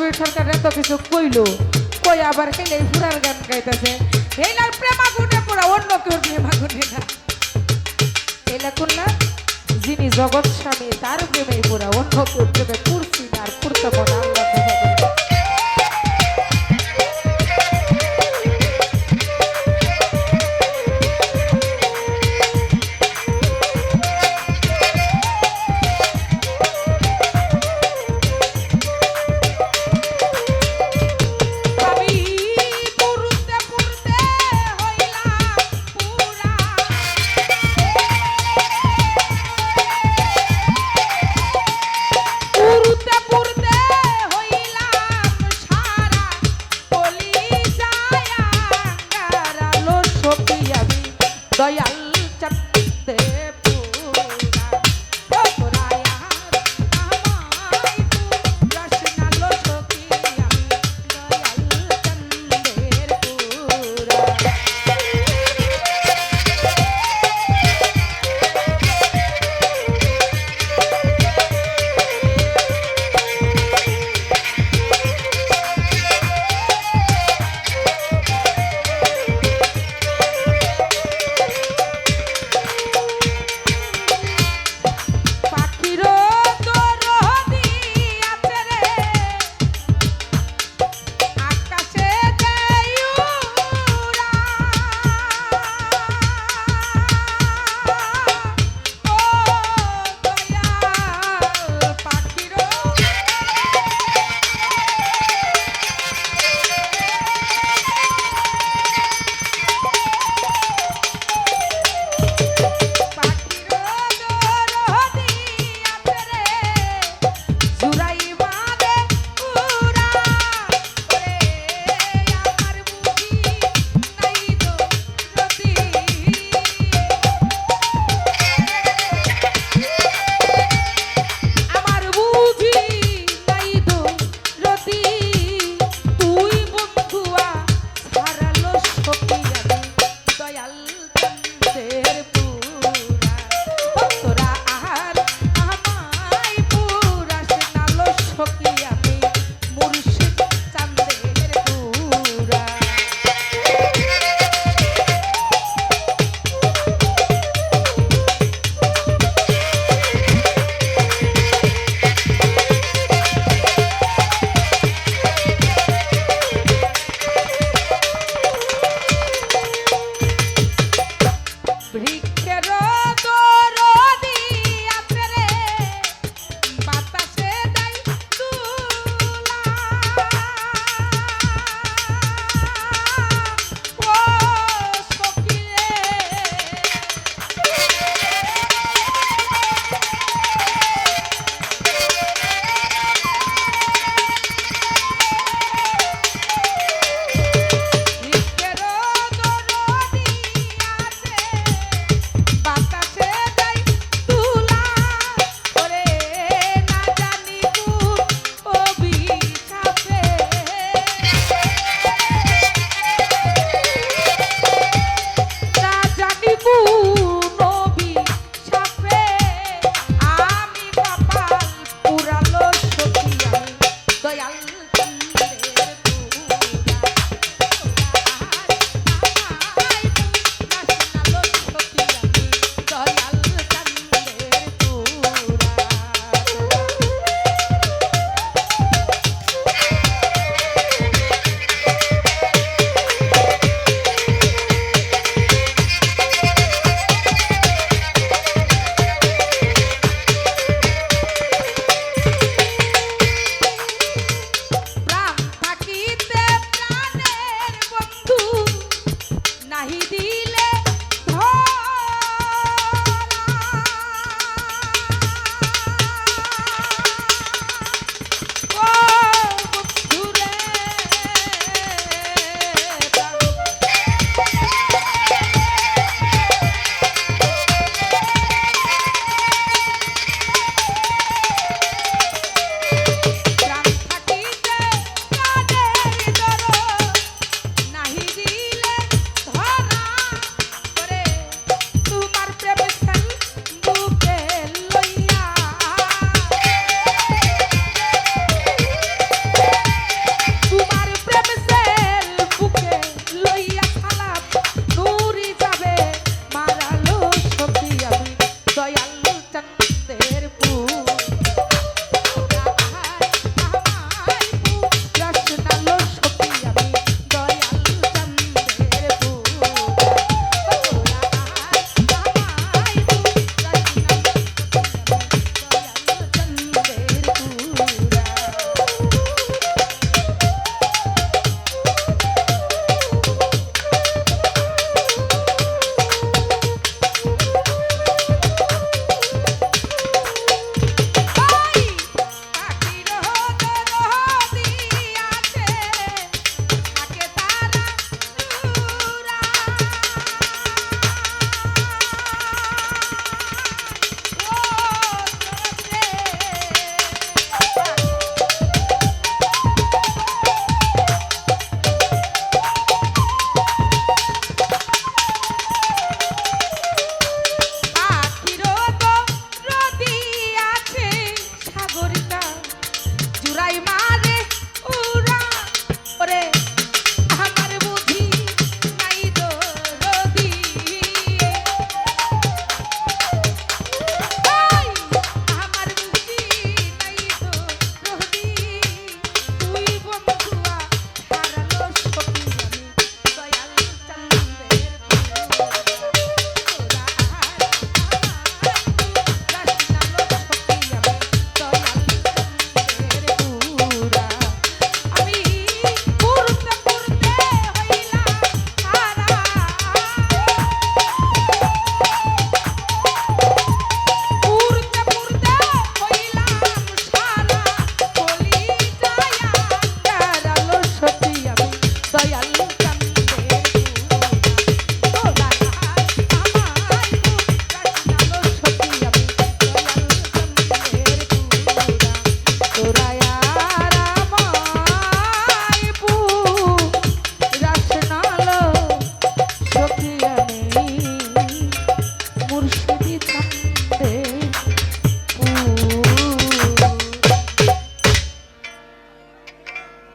হবির সরকার এত কিছু কইলো। কই আবার হেলে ফুরার গান গাইতেছে। না প্রেমা গুনে পুরা অন্য কেউ প্রেমা গুনে না। হেলা না, যিনি জগৎ স্বামী, তার প্রেমে পুরা অন্য কেউ প্রেমে hacer.